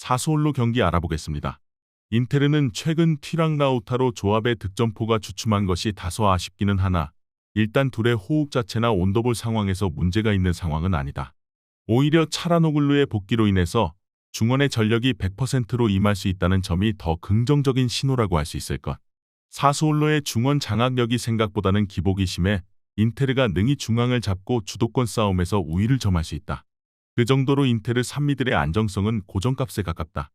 사수올로 경기 알아보겠습니다. 인테르는 최근 튀랑라우타로 조합의 득점포가 주춤한 것이 다소 아쉽기는 하나 일단 둘의 호흡 자체나 온더볼 상황에서 문제가 있는 상황은 아니다. 오히려 차라노글루의 복귀로 인해서 중원의 전력이 100%로 임할 수 있다는 점이 더 긍정적인 신호라고 할 수 있을 것. 사수올로의 중원 장악력이 생각보다는 기복이 심해 인테르가 능히 중앙을 잡고 주도권 싸움에서 우위를 점할 수 있다. 그 정도로 인테르 3미들의 안정성은 고정값에 가깝다.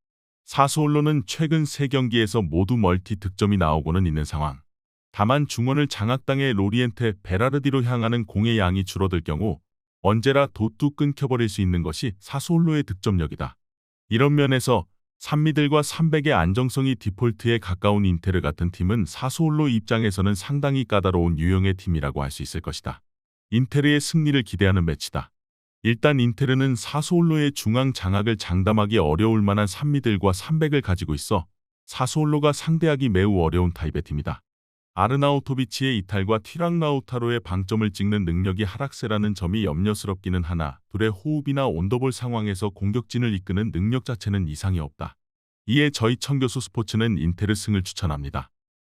사수올로는 최근 3경기에서 모두 멀티 득점이 나오고는 있는 상황. 다만 중원을 장악당해 로리엔테 베라르디로 향하는 공의 양이 줄어들 경우 언제라 도뚜 끊겨버릴 수 있는 것이 사수올로의 득점력이다. 이런 면에서 3미들과 300의 안정성이 디폴트에 가까운 인테르 같은 팀은 사수올로 입장에서는 상당히 까다로운 유형의 팀이라고 할 수 있을 것이다. 인테르의 승리를 기대하는 매치다. 일단 인테르는 사수올로의 중앙 장악을 장담하기 어려울 만한 3미들과 300을 가지고 있어 사수올로가 상대하기 매우 어려운 타입의 팀이다. 아르나우토비치의 이탈과 튀랑라우타로의 방점을 찍는 능력이 하락세라는 점이 염려스럽기는 하나 둘의 호흡이나 온더볼 상황에서 공격진을 이끄는 능력 자체는 이상이 없다. 이에 저희 청교수 스포츠는 인테르 승을 추천합니다.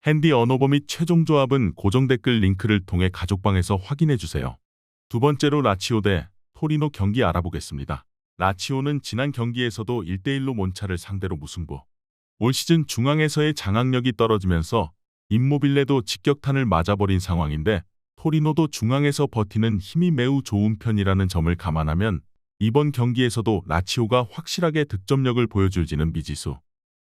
핸디 언어버 및 최종 조합은 고정 댓글 링크를 통해 가족방에서 확인해주세요. 두 번째로 라치오 대 토리노 경기 알아보겠습니다. 라치오는 지난 경기에서도 1대1로 몬차를 상대로 무승부. 올 시즌 중앙에서의 장악력이 떨어지면서 임모빌레도 직격탄을 맞아버린 상황인데 토리노도 중앙에서 버티는 힘이 매우 좋은 편이라는 점을 감안하면 이번 경기에서도 라치오가 확실하게 득점력을 보여줄지는 미지수.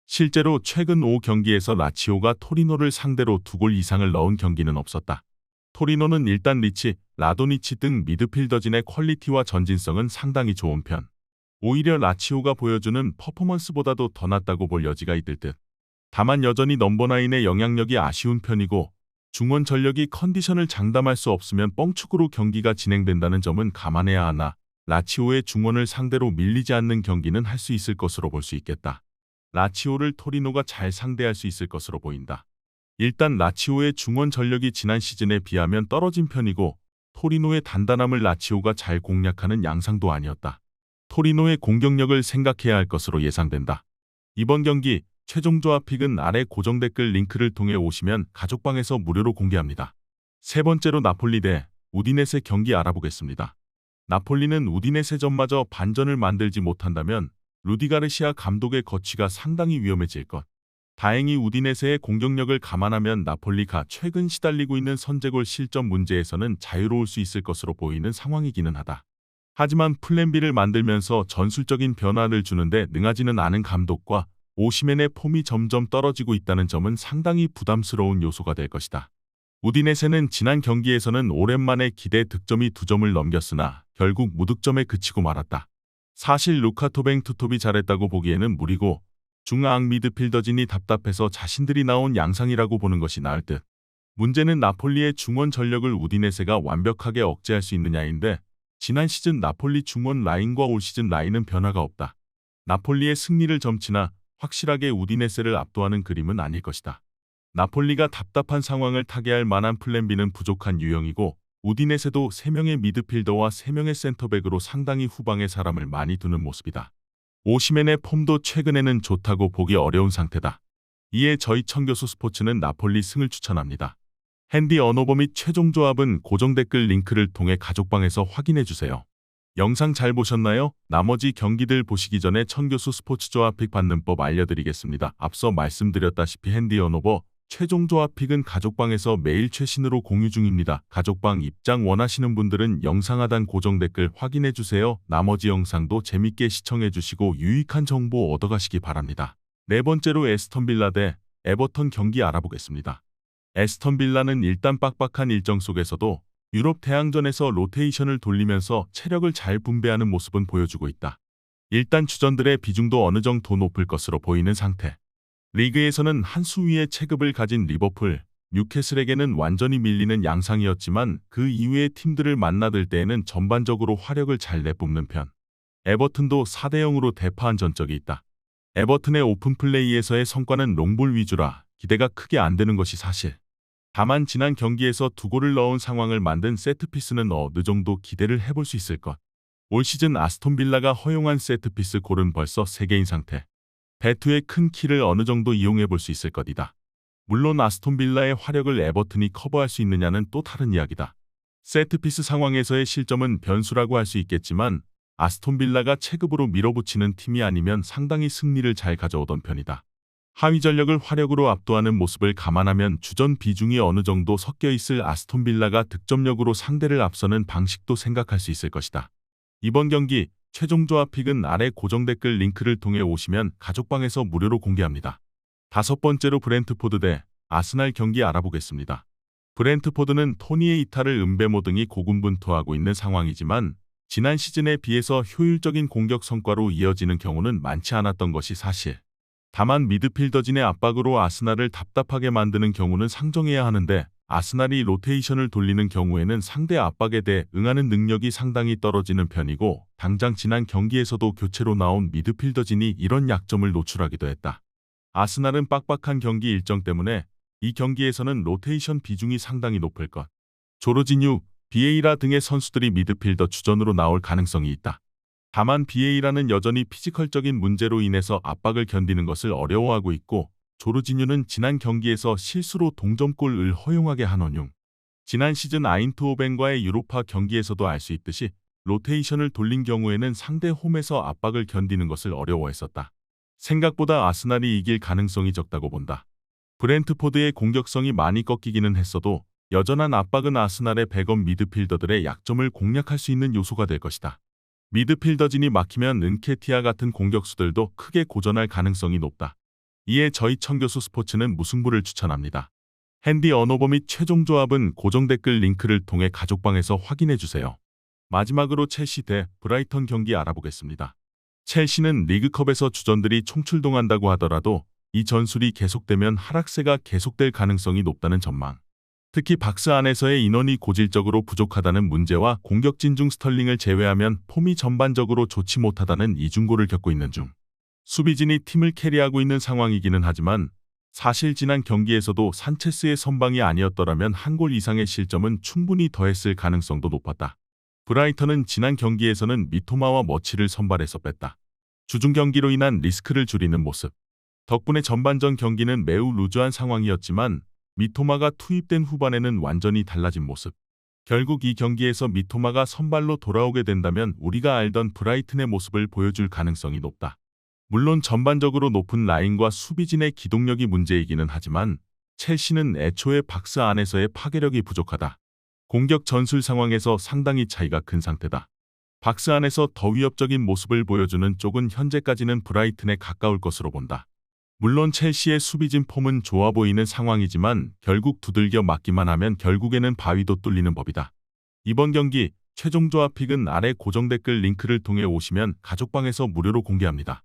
실제로 최근 5경기에서 라치오가 토리노를 상대로 두 골 이상을 넣은 경기는 없었다. 토리노는 일단 리치, 라도니치 등 미드필더진의 퀄리티와 전진성은 상당히 좋은 편. 오히려 라치오가 보여주는 퍼포먼스보다도 더 낫다고 볼 여지가 있을 듯. 다만 여전히 넘버나인의 영향력이 아쉬운 편이고 중원 전력이 컨디션을 장담할 수 없으면 뻥축으로 경기가 진행된다는 점은 감안해야 하나 라치오의 중원을 상대로 밀리지 않는 경기는 할 수 있을 것으로 볼 수 있겠다. 라치오를 토리노가 잘 상대할 수 있을 것으로 보인다. 일단 라치오의 중원 전력이 지난 시즌에 비하면 떨어진 편이고 토리노의 단단함을 라치오가 잘 공략하는 양상도 아니었다. 토리노의 공격력을 생각해야 할 것으로 예상된다. 이번 경기 최종 조합 픽은 아래 고정 댓글 링크를 통해 오시면 가족방에서 무료로 공개합니다. 세 번째로 나폴리 대 우디넷의 경기 알아보겠습니다. 나폴리는 우디넷의전마저 반전을 만들지 못한다면 루디 가르시아 감독의 거취가 상당히 위험해질 것. 다행히 우디네세의 공격력을 감안하면 나폴리가 최근 시달리고 있는 선제골 실점 문제에서는 자유로울 수 있을 것으로 보이는 상황이기는 하다. 하지만 플랜 B를 만들면서 전술적인 변화를 주는데 능하지는 않은 감독과 오시멘의 폼이 점점 떨어지고 있다는 점은 상당히 부담스러운 요소가 될 것이다. 우디네세는 지난 경기에서는 오랜만에 기대 득점이 두 점을 넘겼으나 결국 무득점에 그치고 말았다. 사실 루카 토뱅 투톱이 잘했다고 보기에는 무리고 중앙 미드필더진이 답답해서 자신들이 나온 양상이라고 보는 것이 나을 듯. 문제는 나폴리의 중원 전력을 우디네세가 완벽하게 억제할 수 있느냐인데 지난 시즌 나폴리 중원 라인과 올 시즌 라인은 변화가 없다. 나폴리의 승리를 점치나 확실하게 우디네세를 압도하는 그림은 아닐 것이다. 나폴리가 답답한 상황을 타개할 만한 플랜 B는 부족한 유형이고 우디네세도 3명의 미드필더와 3명의 센터백으로 상당히 후방에 사람을 많이 두는 모습이다. 오시멘의 폼도 최근에는 좋다고 보기 어려운 상태다. 이에 저희 청교수 스포츠는 나폴리 승을 추천합니다. 핸디 언어버 및 최종 조합은 고정 댓글 링크를 통해 가족방에서 확인해주세요. 영상 잘 보셨나요? 나머지 경기들 보시기 전에 천교수 스포츠 조합 픽 받는 법 알려드리겠습니다. 앞서 말씀드렸다시피 핸디 언어버 최종 조합 픽은 가족방에서 매일 최신으로 공유 중입니다. 가족방 입장 원하시는 분들은 영상 하단 고정 댓글 확인해주세요. 나머지 영상도 재밌게 시청해주시고 유익한 정보 얻어가시기 바랍니다. 네 번째로 에스턴 빌라 대 에버턴 경기 알아보겠습니다. 에스턴 빌라는 일단 빡빡한 일정 속에서도 유럽 대항전에서 로테이션을 돌리면서 체력을 잘 분배하는 모습은 보여주고 있다. 일단 주전들의 비중도 어느 정도 높을 것으로 보이는 상태. 리그에서는 한 수위의 체급을 가진 리버풀, 뉴캐슬에게는 완전히 밀리는 양상이었지만 그 이후의 팀들을 만나들 때에는 전반적으로 화력을 잘 내뿜는 편. 에버튼도 4대 0으로 대파한 전적이 있다. 에버튼의 오픈 플레이에서의 성과는 롱볼 위주라 기대가 크게 안 되는 것이 사실. 다만 지난 경기에서 두 골을 넣은 상황을 만든 세트피스는 어느 정도 기대를 해볼 수 있을 것. 올 시즌 아스톤 빌라가 허용한 세트피스 골은 벌써 3개인 상태. 배투의 큰 키를 어느 정도 이용해 볼 수 있을 것이다. 물론 아스톤 빌라의 화력을 에버튼이 커버할 수 있느냐는 또 다른 이야기다. 세트피스 상황에서의 실점은 변수라고 할 수 있겠지만 아스톤 빌라가 체급으로 밀어붙이는 팀이 아니면 상당히 승리를 잘 가져오던 편이다. 하위 전력을 화력으로 압도하는 모습을 감안하면 주전 비중이 어느 정도 섞여 있을 아스톤 빌라가 득점력으로 상대를 앞서는 방식도 생각할 수 있을 것이다. 이번 경기 최종 조합 픽은 아래 고정 댓글 링크를 통해 오시면 가족방에서 무료로 공개합니다. 다섯 번째로 브렌트포드 대 아스날 경기 알아보겠습니다. 브렌트포드는 토니의 이탈을 은베모 등이 고군분투하고 있는 상황이지만 지난 시즌에 비해서 효율적인 공격 성과로 이어지는 경우는 많지 않았던 것이 사실. 다만 미드필더진의 압박으로 아스날을 답답하게 만드는 경우는 상정해야 하는데 아스날이 로테이션을 돌리는 경우에는 상대 압박에 대해 응하는 능력이 상당히 떨어지는 편이고 당장 지난 경기에서도 교체로 나온 미드필더진이 이런 약점을 노출하기도 했다. 아스날은 빡빡한 경기 일정 때문에 이 경기에서는 로테이션 비중이 상당히 높을 것. 조르지뉴, 비에이라 등의 선수들이 미드필더 주전으로 나올 가능성이 있다. 다만 비에이라는 여전히 피지컬적인 문제로 인해서 압박을 견디는 것을 어려워하고 있고 조르지뉴는 지난 경기에서 실수로 동점골을 허용하게 한 원흉. 지난 시즌 아인트호벤과의 유로파 경기에서도 알 수 있듯이 로테이션을 돌린 경우에는 상대 홈에서 압박을 견디는 것을 어려워했었다. 생각보다 아스날이 이길 가능성이 적다고 본다. 브렌트포드의 공격성이 많이 꺾이기는 했어도 여전한 압박은 아스날의 백업 미드필더들의 약점을 공략할 수 있는 요소가 될 것이다. 미드필더진이 막히면 은케티아 같은 공격수들도 크게 고전할 가능성이 높다. 이에 저희 청교수 스포츠는 무승부를 추천합니다. 핸디 언어버 및 최종 조합은 고정 댓글 링크를 통해 가족방에서 확인해 주세요. 마지막으로 첼시 대 브라이턴 경기 알아보겠습니다. 첼시는 리그컵에서 주전들이 총출동한다고 하더라도 이 전술이 계속되면 하락세가 계속될 가능성이 높다는 전망. 특히 박스 안에서의 인원이 고질적으로 부족하다는 문제와 공격진 중 스털링을 제외하면 폼이 전반적으로 좋지 못하다는 이중고를 겪고 있는 중. 수비진이 팀을 캐리하고 있는 상황이기는 하지만 사실 지난 경기에서도 산체스의 선방이 아니었더라면 한 골 이상의 실점은 충분히 더했을 가능성도 높았다. 브라이턴은 지난 경기에서는 미토마와 머치를 선발해서 뺐다. 주중 경기로 인한 리스크를 줄이는 모습. 덕분에 전반전 경기는 매우 루즈한 상황이었지만 미토마가 투입된 후반에는 완전히 달라진 모습. 결국 이 경기에서 미토마가 선발로 돌아오게 된다면 우리가 알던 브라이튼의 모습을 보여줄 가능성이 높다. 물론 전반적으로 높은 라인과 수비진의 기동력이 문제이기는 하지만 첼시는 애초에 박스 안에서의 파괴력이 부족하다. 공격 전술 상황에서 상당히 차이가 큰 상태다. 박스 안에서 더 위협적인 모습을 보여주는 쪽은 현재까지는 브라이튼에 가까울 것으로 본다. 물론 첼시의 수비진 폼은 좋아 보이는 상황이지만 결국 두들겨 맞기만 하면 결국에는 바위도 뚫리는 법이다. 이번 경기 최종 조합 픽은 아래 고정 댓글 링크를 통해 오시면 가족방에서 무료로 공개합니다.